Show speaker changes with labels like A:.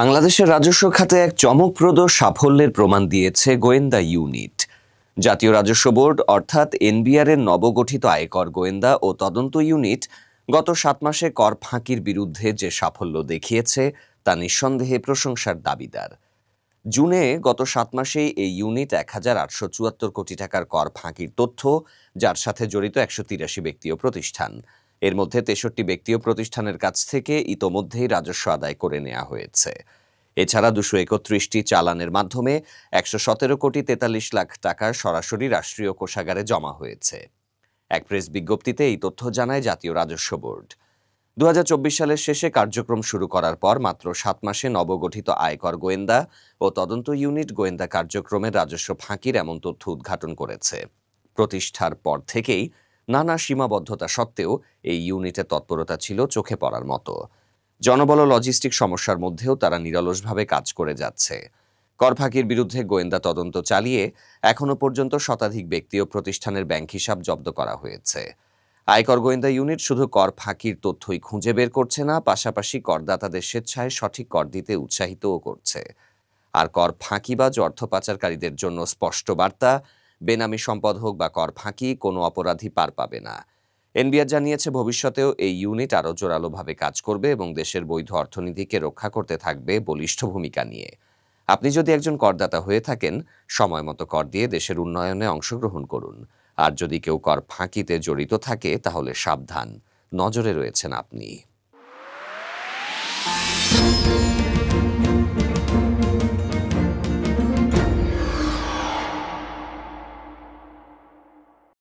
A: বাংলাদেশের রাজস্ব খাতে এক চমকপ্রদ সাফল্যের প্রমাণ দিয়েছে গোয়েন্দা ইউনিট। জাতীয় রাজস্ব বোর্ড, অর্থাৎ এনবিআর এর নবগঠিত আয়কর গোয়েন্দা ও তদন্ত ইউনিট, গত সাত মাসে কর ফাঁকির বিরুদ্ধে যে সাফল্য দেখিয়েছে, তা নিঃসন্দেহে প্রশংসার দাবিদার। জুনে গত সাত মাসেই এই ইউনিট এক হাজার আটশো চুয়াত্তর কোটি টাকার কর ফাঁকির তথ্য, যার সাথে জড়িত একশো তিরাশি ব্যক্তি ও প্রতিষ্ঠান। এর মধ্যে তেষট্টি ব্যক্তি ও প্রতিষ্ঠানের কাছ থেকে ইতোমধ্যেই রাজস্ব আদায় করে নেওয়া হয়েছে। এছাড়া দুশো একত্রিশটি চালানের মাধ্যমে একশো সতেরো কোটি তেতাল্লিশ লাখ টাকার সরাসরি রাষ্ট্রীয় কোষাগারে জমা হয়েছে। এক প্রেস বিজ্ঞপ্তিতে এই তথ্য জানায় জাতীয় রাজস্ব বোর্ড। দু হাজার চব্বিশ সালের শেষে কার্যক্রম শুরু করার পর মাত্র সাত মাসে নবগঠিত আয়কর গোয়েন্দা ও তদন্ত ইউনিট গোয়েন্দা কার্যক্রমের রাজস্ব ফাঁকির এমন তথ্য উদ্ঘাটন করেছে। প্রতিষ্ঠার পর থেকেই নানা সীমাবদ্ধতা সত্ত্বেও এই ইউনিটের তৎপরতা ছিল চোখে পড়ার মতো। জনবল লজিস্টিক সমস্যার মধ্যেও তারা নিরলসভাবে কাজ করে যাচ্ছে। কর ফাঁকির বিরুদ্ধে গোয়েন্দা তদন্ত চালিয়ে এখনও পর্যন্ত শতাধিক ব্যক্তি ও প্রতিষ্ঠানের ব্যাংক হিসাব জব্দ করা হয়েছে। আয়কর গোয়েন্দা ইউনিট শুধু কর ফাঁকির তথ্যই খুঁজে বের করছে না, পাশাপাশি করদাতাদের স্বেচ্ছায় সঠিক কর দিতে উৎসাহিতও করছে। আর কর ফাঁকিবাজ অর্থ পাচারকারীদের জন্য স্পষ্ট বার্তা বেনামি সম্পদ হোক বা কর ফাঁকি, কোনো অপরাধী পার পাবে না। এনবিআর জানিয়েছে, ভবিষ্যতেও এই ইউনিট আরও জোরালোভাবে কাজ করবে এবং দেশের বৈধ অর্থনীতিকে রক্ষা করতে থাকবে বলিষ্ঠ ভূমিকা নিয়ে। আপনি যদি একজন করদাতা হয়ে থাকেন, সময় মতো কর দিয়ে দেশের উন্নয়নে অংশগ্রহণ করুন। আর যদি কেউ কর ফাঁকিতে জড়িত থাকে, তাহলে সাবধান। নজরে রয়েছেন আপনি।